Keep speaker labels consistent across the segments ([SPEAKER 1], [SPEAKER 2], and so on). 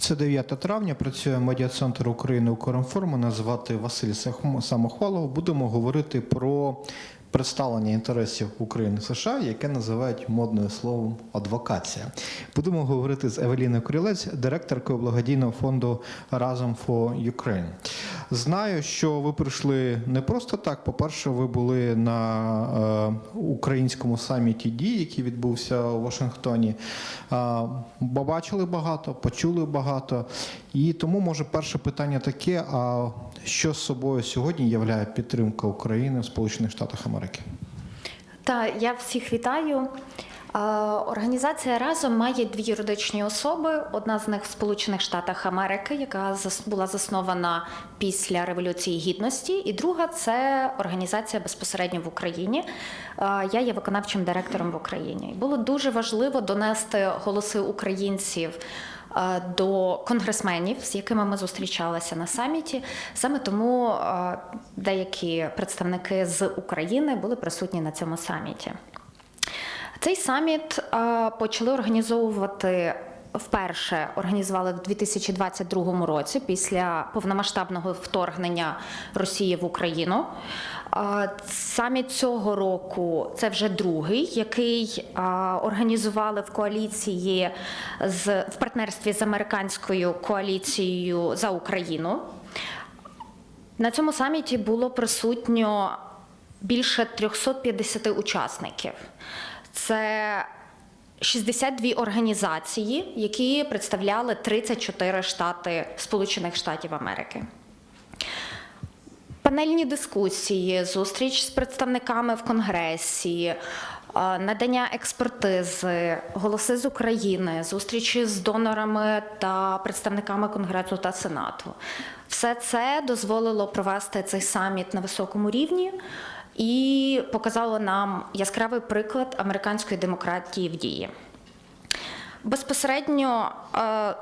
[SPEAKER 1] Це 9 травня. Працює медіа-центр України у Коромформу. Назвати Василь Самохвалов. Будемо говорити про представлення інтересів України США, яке називають модним словом адвокація. Будемо говорити з Евеліною Курілець, директоркою благодійного фонду Разом for Ukraine. Знаю, що ви прийшли не просто так. По-перше, ви були на е, українському саміті дій, який відбувся у Вашингтоні. Е, побачили багато, почули багато. І тому, може, перше питання таке: а що з собою сьогодні являє підтримка України в Сполучених Штатах Америки?
[SPEAKER 2] Та я всіх вітаю. Е, Організація разом має дві юридичні особи. Одна з них в Сполучених Штатах Америки, яка була заснована після Революції Гідності, і друга це організація безпосередньо в Україні. Е, Я є виконавчим директором в Україні. Було дуже важливо донести голоси українців. Е, До конгресменів, з якими ми зустрічалися на саміті, саме тому е, деякі представники з України були присутні на цьому саміті. Цей саміт е, почали організовувати. Вперше організували в 2022 році після повномасштабного вторгнення Росії в Україну. Е, Саміт цього року це вже другий, який організували в коаліції з в партнерстві з американською коаліцією за Україну. На цьому саміті було присутньо більше 350 учасників. Це 62 організації, які представляли 34 штати Сполучених Штатів Америки. Панельні дискусії, зустріч з представниками в Конгресі, е, надання експертизи, голоси з України, зустрічі з донорами та представниками Конгресу та Сенату. Все це дозволило провести цей саміт на високому рівні і показало нам яскравий приклад американської демократії в дії. Безпосередньо е,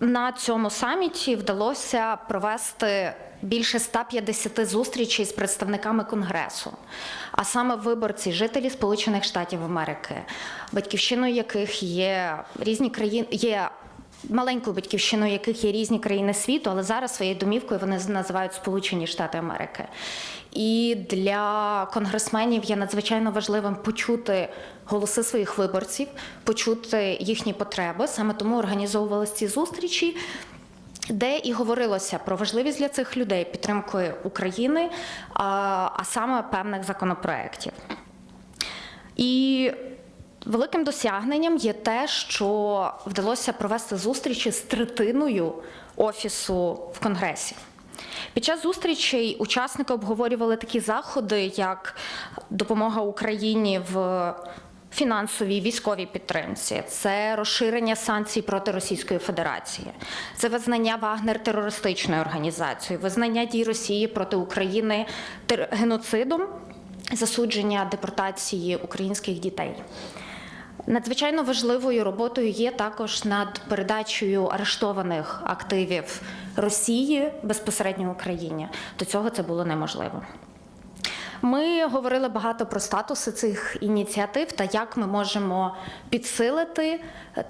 [SPEAKER 2] на цьому саміті вдалося провести більше 150 зустрічей з представниками конгресу, а саме виборці, жителі Сполучених Штатів Америки, батьківщиною яких є різні країни. є Маленькою батьківщиною яких є різні країни світу, але зараз своєю домівкою вони називають Сполучені Штати Америки. І для конгресменів є надзвичайно важливим почути голоси своїх виборців, почути їхні потреби. Саме тому організовувалися ці зустрічі, де і говорилося про важливість для цих людей підтримки України, а, саме певних законопроєктів. І великим досягненням є те, що вдалося провести зустрічі з третиною офісу в Конгресі. Під час зустрічей учасники обговорювали такі заходи, як допомога Україні в фінансовій військовій підтримці, це розширення санкцій проти Російської Федерації, це визнання Вагнер терористичною організацією, визнання дій Росії проти України геноцидом, засудження депортації українських дітей. Надзвичайно важливою роботою є також над передачею арештованих активів Росії безпосередньо Україні. До цього це було неможливо. Ми говорили багато про статуси цих ініціатив та як ми можемо підсилити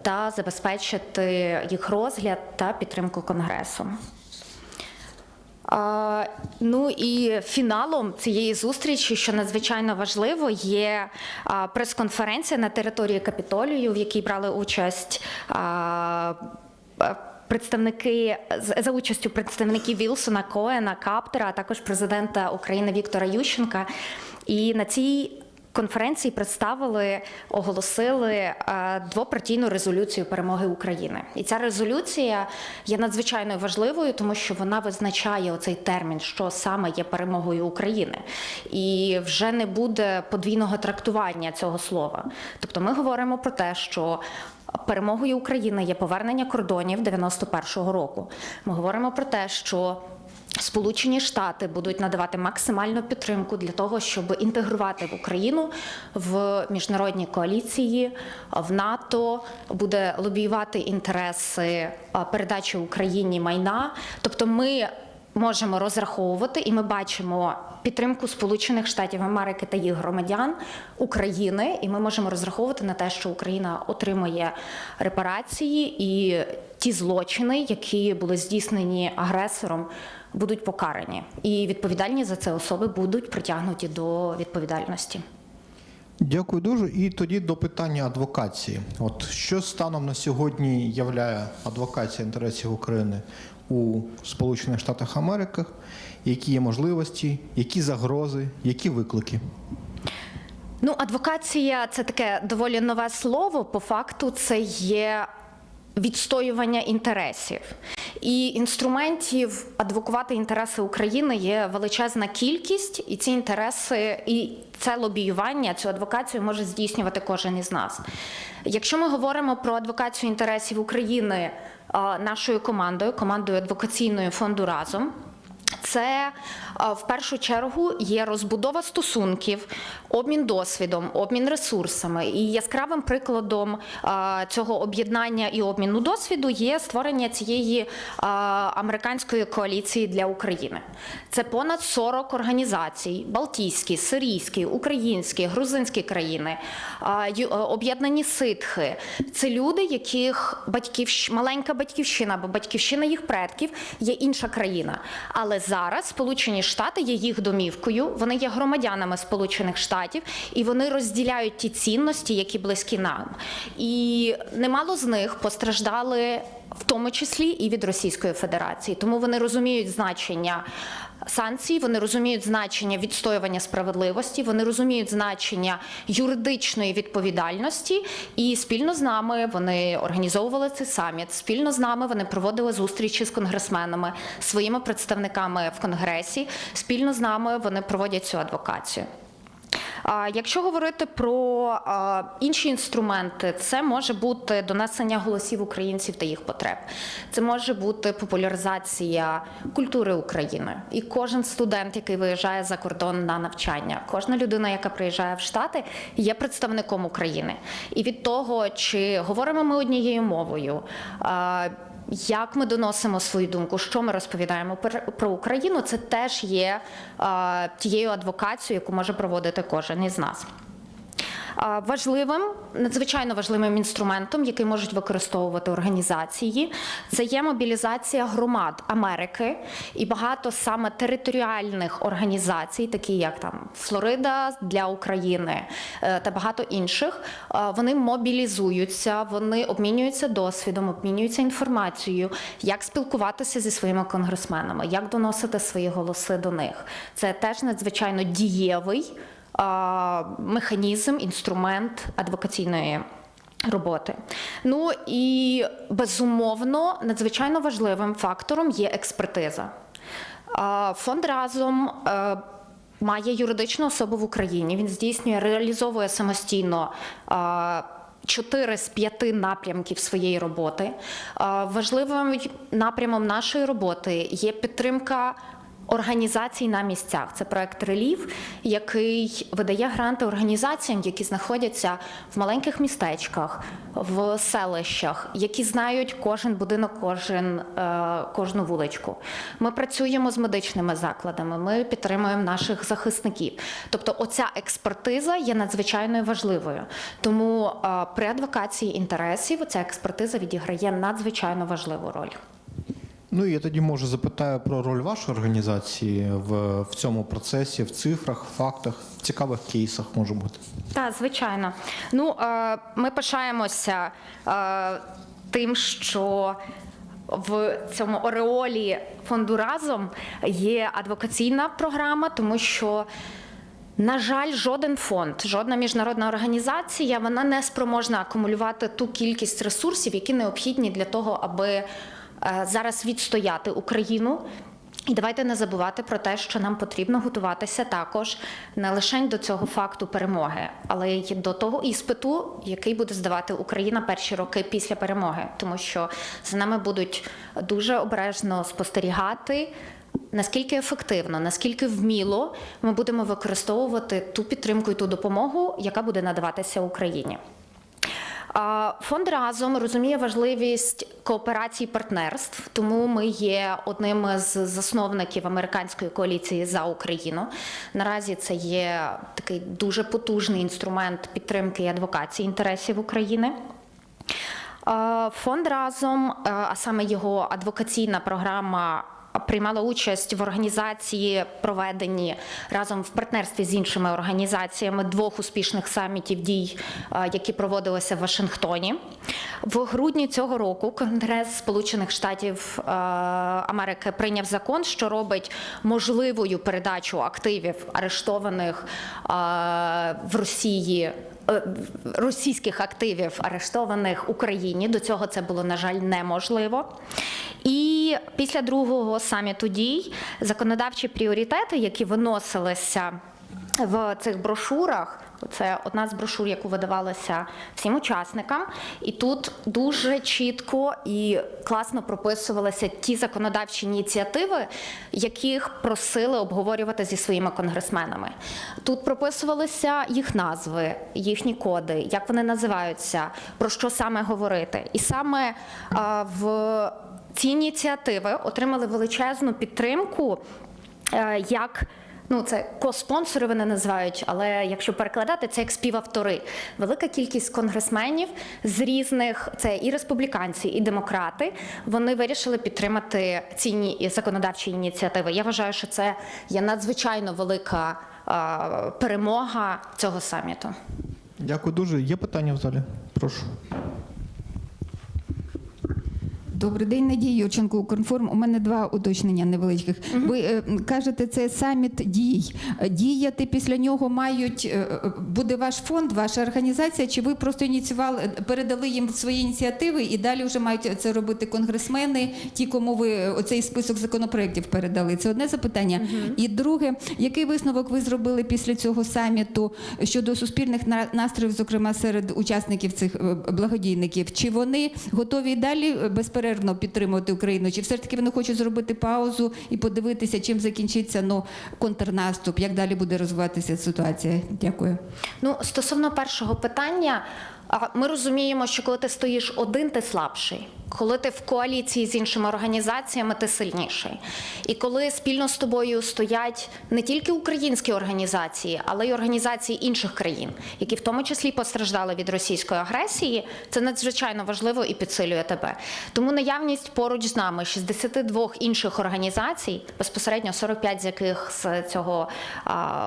[SPEAKER 2] та забезпечити їх розгляд та підтримку Конгресу. Ну і фіналом цієї зустрічі, що надзвичайно важливо, є прес-конференція на території Капітолію, в якій брали участь. Представники за участю представників Вілсона, Коена, Каптера, а також президента України Віктора Ющенка. І на цій конференції представили, оголосили е, двопартійну резолюцію перемоги України. І ця резолюція є надзвичайно важливою, тому що вона визначає оцей термін, що саме є перемогою України, і вже не буде подвійного трактування цього слова. Тобто, ми говоримо про те, що перемогою України є повернення кордонів 91-го року. Ми говоримо про те, що Сполучені Штати будуть надавати максимальну підтримку для того, щоб інтегрувати в Україну в міжнародні коаліції, в НАТО, буде лобіювати інтереси передачі Україні майна. Тобто, ми можемо розраховувати, і ми бачимо підтримку Сполучених Штатів Америки та їх громадян України, і ми можемо розраховувати на те, що Україна отримує репарації і ті злочини, які були здійснені агресором, будуть покарані. І відповідальні за це особи будуть притягнуті до відповідальності.
[SPEAKER 1] Дякую дуже. І тоді до питання адвокації. От що станом на сьогодні являє адвокація інтересів України у Сполучених Штатах Америки? Які є можливості, які загрози, які виклики?
[SPEAKER 2] Ну, адвокація це таке доволі нове слово. По факту, це є відстоювання інтересів. І інструментів адвокувати інтереси України є величезна кількість, і ці інтереси, і це лобіювання, цю адвокацію може здійснювати кожен із нас. Якщо ми говоримо про адвокацію інтересів України нашою командою, командою адвокаційної фонду разом. Це в першу чергу є розбудова стосунків, обмін досвідом, обмін ресурсами. І яскравим прикладом цього об'єднання і обміну досвіду є створення цієї американської коаліції для України. Це понад 40 організацій: Балтійські, Сирійські, Українські, Грузинські країни, е, об'єднані ситхи. Це люди, яких батьківщ... маленька батьківщина або батьківщина їх предків є інша країна. Але зараз Сполучені Штати є їх домівкою, вони є громадянами Сполучених Штатів і вони розділяють ті цінності, які близькі нам. І немало з них постраждали. В тому числі і від Російської Федерації, тому вони розуміють значення санкцій, вони розуміють значення відстоювання справедливості, вони розуміють значення юридичної відповідальності, і спільно з нами вони організовували цей саміт. Спільно з нами вони проводили зустрічі з конгресменами, своїми представниками в конгресі. Спільно з нами вони проводять цю адвокацію. Якщо говорити про інші інструменти, це може бути донесення голосів українців та їх потреб. Це може бути популяризація культури України. І кожен студент, який виїжджає за кордон на навчання, кожна людина, яка приїжджає в Штати, є представником України. І від того, чи говоримо ми однією мовою. Як ми доносимо свою думку, що ми розповідаємо про Україну, це теж є тією адвокацією, яку може проводити кожен із нас. Важливим, надзвичайно важливим інструментом, який можуть використовувати організації, це є мобілізація громад Америки і багато саме територіальних організацій, такі як там Флорида для України е, та багато інших. е, Вони мобілізуються, вони обмінюються досвідом, обмінюються інформацією, як спілкуватися зі своїми конгресменами, як доносити свої голоси до них. Це теж надзвичайно дієвий механізм, інструмент адвокаційної. Роботи. Ну і безумовно надзвичайно важливим фактором є експертиза. Фонд разом е, має юридичну особу в Україні. Він здійснює, реалізовує самостійно. а, Чотири з п'яти напрямків своєї роботи. Важливим напрямом нашої роботи є підтримка організацій на місцях. Це проект Релів, який видає гранти організаціям, які знаходяться в маленьких містечках, в селищах, які знають кожен будинок, кожен, е, кожну вуличку. Ми працюємо з медичними закладами, ми підтримуємо наших захисників. Тобто, оця експертиза є надзвичайно важливою. Тому е, при адвокації інтересів ця експертиза відіграє надзвичайно важливу роль.
[SPEAKER 1] Ну я тоді може запитаю про роль вашої організації в, в цьому процесі, в цифрах, фактах, в цікавих кейсах може бути.
[SPEAKER 2] Так, звичайно. Ну, е, ми пишаємося е, тим, що в цьому ореолі фонду разом є адвокаційна програма, тому що. На жаль, жоден фонд, жодна міжнародна організація вона не спроможна акумулювати ту кількість ресурсів, які необхідні для того, аби зараз відстояти Україну. І давайте не забувати про те, що нам потрібно готуватися також не лише до цього факту перемоги, але й до того іспиту, який буде здавати Україна перші роки після перемоги, тому що за нами будуть дуже обережно спостерігати. Наскільки ефективно, наскільки вміло ми будемо використовувати ту підтримку і ту допомогу, яка буде надаватися Україні. Фонд разом розуміє важливість кооперації партнерств, тому ми є одним з засновників американської коаліції за Україну. Наразі це є такий дуже потужний інструмент підтримки і адвокації інтересів України. Фонд разом, а саме його адвокаційна програма. Приймала участь в організації, проведенні разом в партнерстві з іншими організаціями двох успішних самітів дій, е, які проводилися в Вашингтоні. В грудні цього року Конгрес Сполучених Штатів е, Америки прийняв закон, що робить можливою передачу активів арештованих е, в Росії російських активів арештованих Україні. До цього це було, на жаль, неможливо. І після другого саміту дій законодавчі пріоритети, які виносилися в цих брошурах. Це одна з брошур, яку видавалася всім учасникам, і тут дуже чітко і класно прописувалися ті законодавчі ініціативи, яких просили обговорювати зі своїми конгресменами. Тут прописувалися їх назви, їхні коди, як вони називаються, про що саме говорити. І саме а, в ці ініціативи отримали величезну підтримку е, як. Ну, це коспонсори вони називають, але якщо перекладати, це як співавтори. Велика кількість конгресменів з різних це і республіканці, і демократи. Вони вирішили підтримати ці законодавчі ініціативи. Я вважаю, що це є надзвичайно велика перемога цього саміту.
[SPEAKER 1] Дякую дуже. Є питання в залі? Прошу.
[SPEAKER 3] Добрий день, Надія Юрченко, Укрінформ. У мене два уточнення невеличких. Ви е, кажете, це саміт дій. Діяти після нього мають е, буде ваш фонд, ваша організація, чи ви просто ініціювали, передали їм свої ініціативи і далі вже мають це робити конгресмени, ті, кому ви оцей список законопроєктів передали? Це одне запитання. І друге, який висновок ви зробили після цього саміту щодо суспільних настроїв, зокрема серед учасників цих е, благодійників? Чи вони готові і далі е, безперервно підтримувати Україну? Чи все ж таки вони хочуть зробити паузу і подивитися, чим закінчиться ну, контрнаступ? Як далі буде розвиватися ситуація? Дякую.
[SPEAKER 2] Ну, стосовно першого питання, ми розуміємо, що коли ти стоїш один, ти слабший. Коли ти в коаліції з іншими організаціями, ти сильніший. І коли спільно з тобою стоять не тільки українські організації, але й організації інших країн, які в тому числі постраждали від російської агресії, це надзвичайно важливо і підсилює тебе. Тому наявність поруч з нами 62 інших організацій, безпосередньо 45 з яких з цього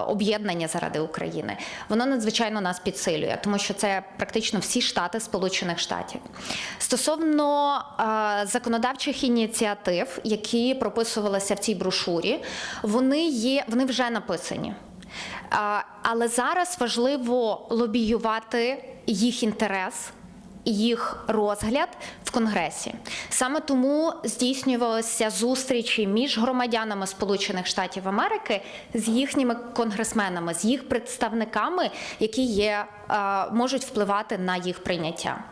[SPEAKER 2] об'єднання заради України, воно надзвичайно нас підсилює, тому що це практично всі штати Сполучених Штатів. Стосовно а, законодавчих ініціатив, які прописувалися в цій брошурі, вони є, вони вже написані. Але зараз важливо лобіювати їх інтерес. Їх розгляд в Конгресі саме тому здійснювалися зустрічі між громадянами Сполучених Штатів Америки з їхніми конгресменами, з їх представниками, які є, е, можуть впливати на їх прийняття.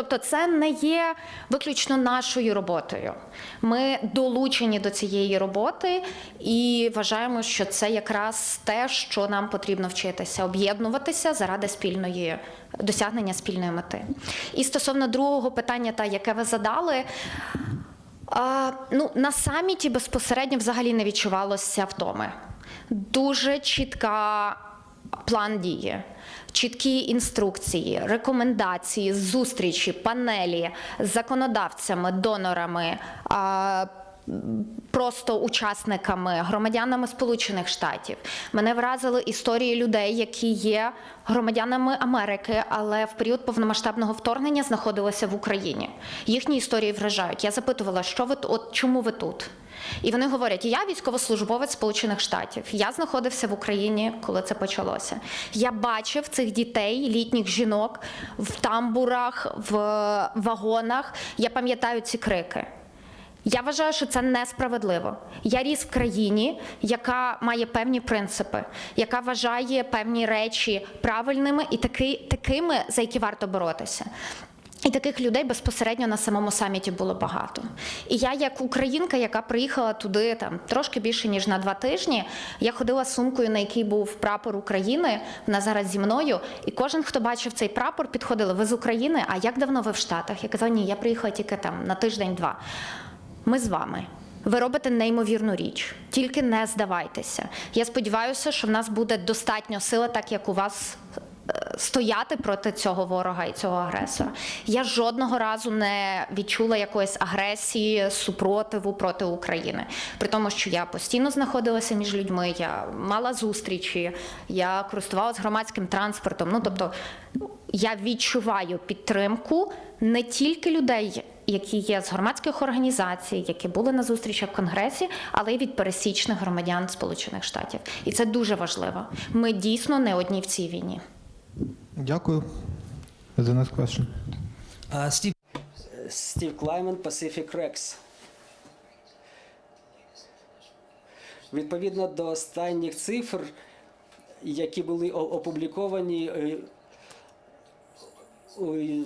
[SPEAKER 2] Тобто це не є виключно нашою роботою. Ми долучені до цієї роботи і вважаємо, що це якраз те, що нам потрібно вчитися, об'єднуватися заради спільної досягнення спільної мети. І стосовно другого питання, та яке ви задали. А, ну, на саміті безпосередньо взагалі не відчувалося втоми. Дуже чітка план дії, чіткі інструкції, рекомендації, зустрічі, панелі з законодавцями, донорами. Просто учасниками, громадянами Сполучених Штатів мене вразили історії людей, які є громадянами Америки, але в період повномасштабного вторгнення знаходилися в Україні. Їхні історії вражають. Я запитувала, що ви от чому ви тут? І вони говорять: я військовослужбовець Сполучених Штатів. Я знаходився в Україні, коли це почалося. Я бачив цих дітей, літніх жінок в тамбурах, в вагонах. Я пам'ятаю ці крики. Я вважаю, що це несправедливо. Я ріс в країні, яка має певні принципи, яка вважає певні речі правильними і таки, такими, за які варто боротися. І таких людей безпосередньо на самому саміті було багато. І я, як українка, яка приїхала туди там трошки більше ніж на два тижні, я ходила сумкою, на якій був прапор України. Вона зараз зі мною. І кожен, хто бачив цей прапор, підходили: ви з України? А як давно ви в Штатах? Я казала, ні, я приїхала тільки там на тиждень-два. Ми з вами. Ви робите неймовірну річ, тільки не здавайтеся. Я сподіваюся, що в нас буде достатньо сили, так як у вас стояти проти цього ворога і цього агресора. Я жодного разу не відчула якоїсь агресії, супротиву проти України. При тому, що я постійно знаходилася між людьми, я мала зустрічі, я користувалася громадським транспортом. Ну тобто я відчуваю підтримку не тільки людей, які є з громадських організацій, які були на зустрічах в Конгресі, але й від пересічних громадян Сполучених Штатів. І це дуже важливо. Ми дійсно не одні в цій війні.
[SPEAKER 1] Дякую. The next question.
[SPEAKER 4] Uh, Steve, Steve Kleiman, Pacific Rex. Відповідно до останніх цифр, які були опубліковані, е,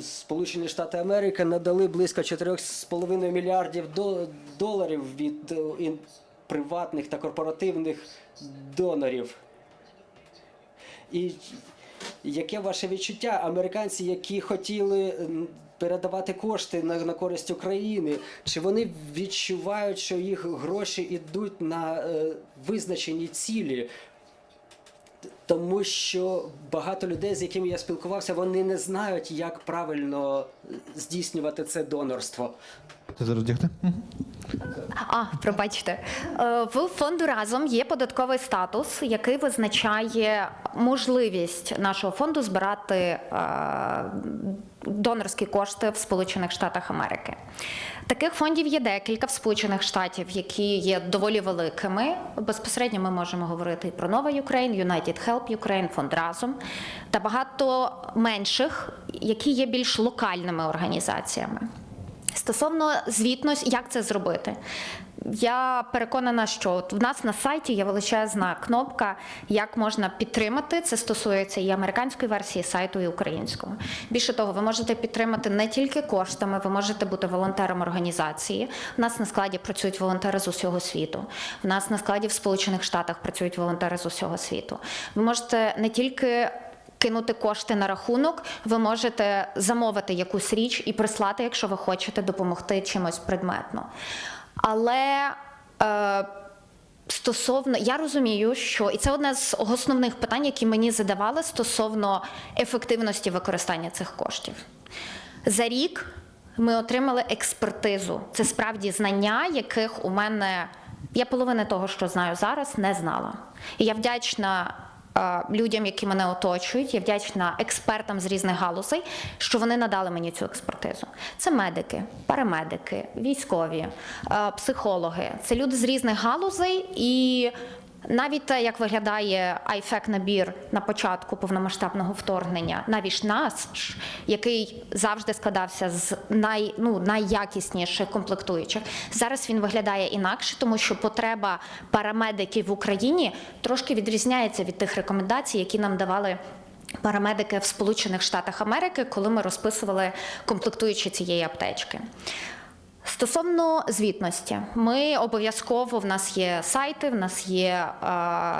[SPEAKER 4] Сполучені Штати Америки надали близько 4,5 мільярдів доларів від е, приватних та корпоративних донорів. І яке ваше відчуття? Американці, які хотіли передавати кошти на, на користь України, чи вони відчувають, що їх гроші йдуть на е, визначені цілі? Тому що багато людей, з якими я спілкувався, вони не знають, як правильно здійснювати це донорство.
[SPEAKER 1] Ти зараз дягти?
[SPEAKER 2] А, пробачте. Е, В фонду разом є податковий статус, який визначає можливість нашого фонду збирати е, донорські кошти в Сполучених Штатах Америки. Таких фондів є декілька в Сполучених Штатів, які є доволі великими. Безпосередньо ми можемо говорити і про Нова Ukraine, United Help Ukraine, фонд разом та багато менших, які є більш локальними організаціями. Стосовно звітності, як це зробити? Я переконана, що от в нас на сайті є величезна кнопка, як можна підтримати. Це стосується і американської версії сайту, і українського. Більше того, ви можете підтримати не тільки коштами, ви можете бути волонтером організації. У нас на складі працюють волонтери з усього світу. У нас на складі в Сполучених Штатах працюють волонтери з усього світу. Ви можете не тільки кинути кошти на рахунок, ви можете замовити якусь річ і прислати, якщо ви хочете допомогти чимось предметно. Але е, стосовно, я розумію, що і це одне з основних питань, які мені задавали стосовно ефективності використання цих коштів. За рік ми отримали експертизу. Це справді знання, яких у мене я половини того, що знаю зараз, не знала. І я вдячна людям, які мене оточують. Я вдячна експертам з різних галузей, що вони надали мені цю експертизу. Це медики, парамедики, військові, е, психологи. Це люди з різних галузей і. Навіть те, як виглядає айфек набір на початку повномасштабного вторгнення, навіть нас, який завжди складався з най, ну, найякісніших комплектуючих, зараз він виглядає інакше, тому що потреба парамедиків в Україні трошки відрізняється від тих рекомендацій, які нам давали. Парамедики в Сполучених Штатах Америки, коли ми розписували комплектуючі цієї аптечки. Стосовно звітності, ми обов'язково в нас є сайти, в нас є е,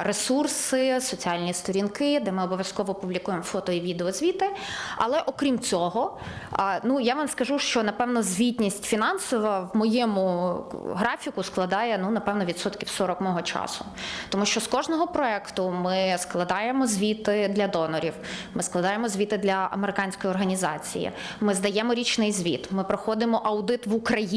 [SPEAKER 2] ресурси, соціальні сторінки, де ми обов'язково публікуємо фото і відеозвіти. Але окрім цього, е, ну я вам скажу, що напевно звітність фінансова в моєму графіку складає ну напевно відсотків 40 мого часу. Тому що з кожного проекту ми складаємо звіти для донорів, ми складаємо звіти для американської організації. Ми здаємо річний звіт. Ми проходимо аудит в Україні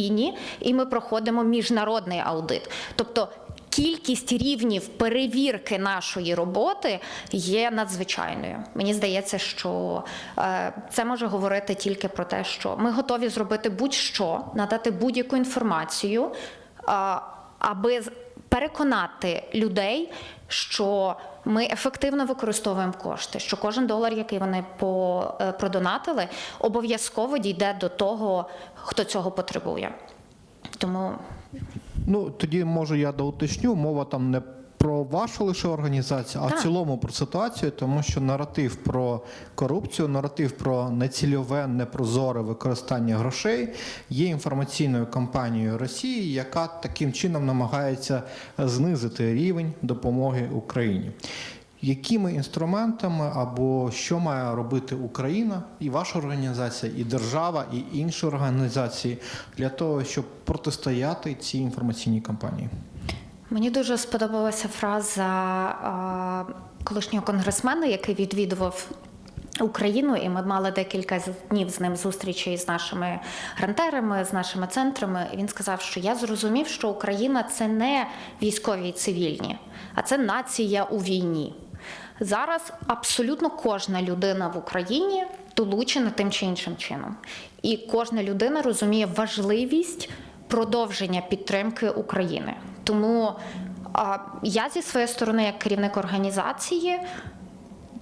[SPEAKER 2] і ми проходимо міжнародний аудит. Тобто кількість рівнів перевірки нашої роботи є надзвичайною. Мені здається, що е, це може говорити тільки про те, що ми готові зробити будь-що, надати будь-яку інформацію, е, аби переконати людей, що ми ефективно використовуємо кошти, що кожен долар, який вони е, продонатили, обов'язково дійде до того, хто цього потребує. Тому
[SPEAKER 1] Ну, тоді може я доуточню. Мова там не про вашу лише організацію, а
[SPEAKER 2] Так.
[SPEAKER 1] в цілому про ситуацію, тому що наратив про корупцію, наратив про нецільове, непрозоре використання грошей є інформаційною кампанією Росії, яка таким чином намагається знизити рівень допомоги Україні. Якими інструментами або що має робити Україна і ваша організація, і держава, і інші організації для того, щоб протистояти цій інформаційній кампанії?
[SPEAKER 2] Мені дуже сподобалася фраза колишнього конгресмена, який відвідував. Україну, і ми мали декілька днів з ним зустрічей з нашими грантерами, з нашими центрами. І він сказав, що я зрозумів, що Україна це не військові і цивільні, а це нація у війні. Зараз абсолютно кожна людина в Україні долучена тим чи іншим чином, і кожна людина розуміє важливість продовження підтримки України. Тому я зі своєї сторони, як керівник організації,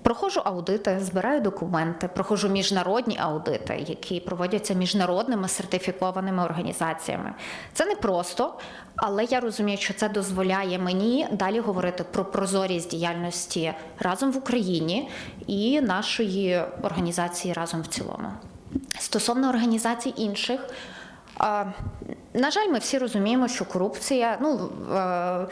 [SPEAKER 2] проходжу аудити, збираю документи, проходжу міжнародні аудити, які проводяться міжнародними сертифікованими організаціями. Це не просто, але я розумію, що це дозволяє мені далі говорити про прозорість діяльності разом в Україні і нашої організації разом в цілому. Стосовно організацій інших. На жаль, ми всі розуміємо, що корупція, ну е,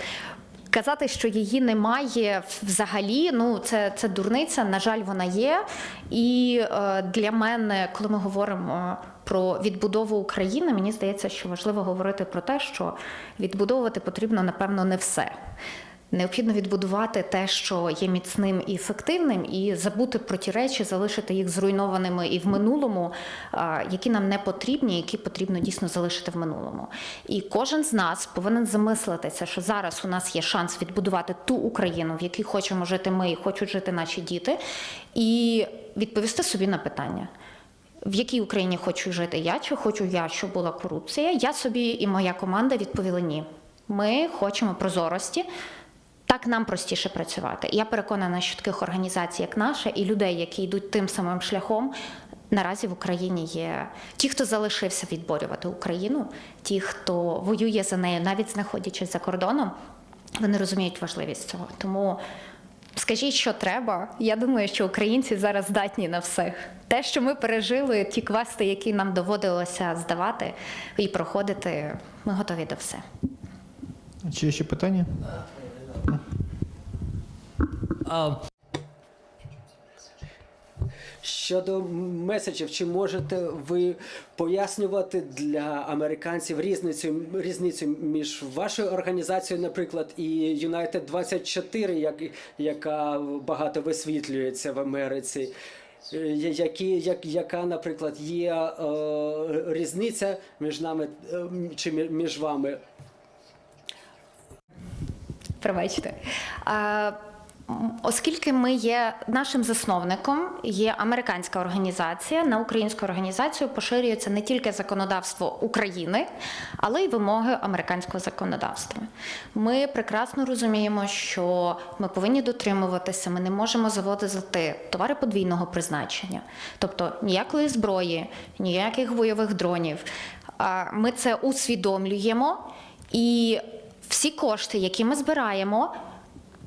[SPEAKER 2] казати, що її немає взагалі, ну це, це дурниця. На жаль, вона є. І е, для мене, коли ми говоримо про відбудову України, мені здається, що важливо говорити про те, що відбудовувати потрібно, напевно, не все. Необхідно відбудувати те, що є міцним і ефективним, і забути про ті речі, залишити їх зруйнованими і в минулому, які нам не потрібні, які потрібно дійсно залишити в минулому. І кожен з нас повинен замислитися, що зараз у нас є шанс відбудувати ту Україну, в якій хочемо жити ми і хочуть жити наші діти, і відповісти собі на питання. В якій Україні хочу жити я, чи хочу я, щоб була корупція? Я собі і моя команда відповіли ні. Ми хочемо прозорості. Так нам простіше працювати. Я переконана, що таких організацій, як наша, і людей, які йдуть тим самим шляхом, наразі в Україні є ті, хто залишився відборювати Україну, ті, хто воює за нею, навіть знаходячись за кордоном, вони розуміють важливість цього. Тому скажіть, що треба. Я думаю, що українці зараз здатні на все. Те, що ми пережили, ті квести, які нам доводилося здавати і проходити, ми готові до все.
[SPEAKER 1] Чи є ще питання?
[SPEAKER 4] А щодо меседжів, чи можете ви пояснювати для американців різницю, різницю між вашою організацією, наприклад, і United 24, як, яка багато висвітлюється в Америці? Е, Які, як, яка, наприклад, є е, різниця між нами е, чи мі- між вами?
[SPEAKER 2] Пробачте. Оскільки ми є нашим засновником, є американська організація, на українську організацію поширюється не тільки законодавство України, але й вимоги американського законодавства. Ми прекрасно розуміємо, що ми повинні дотримуватися, ми не можемо заводити товари подвійного призначення, тобто ніякої зброї, ніяких бойових дронів. Ми це усвідомлюємо і всі кошти, які ми збираємо,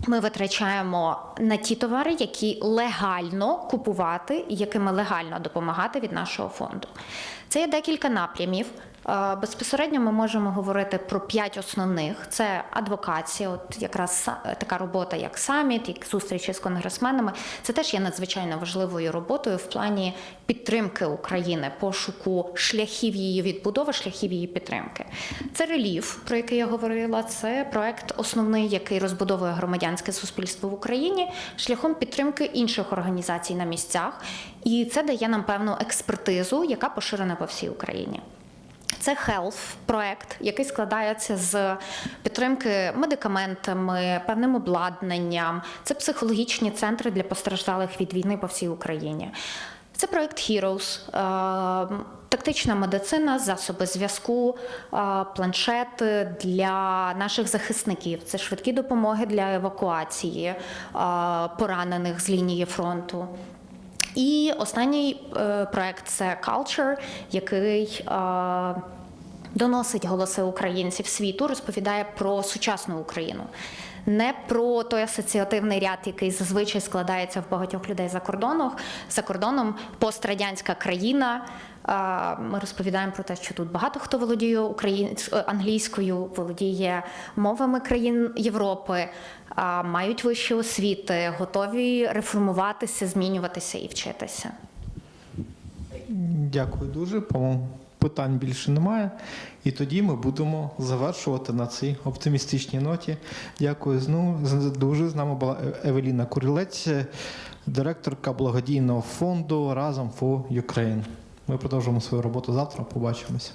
[SPEAKER 2] ми витрачаємо на ті товари, які легально купувати, і якими легально допомагати від нашого фонду. Це є декілька напрямів. Е, Безпосередньо ми можемо говорити про п'ять основних: це адвокація, от якраз така робота, як саміт, як зустрічі з конгресменами. Це теж є надзвичайно важливою роботою в плані підтримки України, пошуку шляхів її відбудови, шляхів її підтримки. Це реліф, про який я говорила. Це проект основний, який розбудовує громадянське суспільство в Україні шляхом підтримки інших організацій на місцях. І це дає нам певну експертизу, яка поширена по всій Україні. Це Health проект, який складається з підтримки медикаментами, певним обладнанням. Це психологічні центри для постраждалих від війни по всій Україні. Це проект Heroes, е, тактична медицина, засоби зв'язку, е, планшети для наших захисників. Це швидкі допомоги для евакуації е, поранених з лінії фронту. І останній проект це Culture, який доносить голоси українців світу, розповідає про сучасну Україну. не про той асоціативний ряд, який зазвичай складається в багатьох людей за кордоном. За кордоном пострадянська країна. Ми розповідаємо про те, що тут багато хто володіє англійською, володіє мовами країн Європи, мають вищі освіти, готові реформуватися, змінюватися і вчитися.
[SPEAKER 1] Дякую дуже. По-моєму, питань більше немає. І тоді ми будемо завершувати на цій оптимістичній ноті. Дякую знову дуже. З нами була Е- Евеліна Курилець, директорка благодійного фонду Разом for Ukraine. Ми продовжимо свою роботу завтра. Побачимося.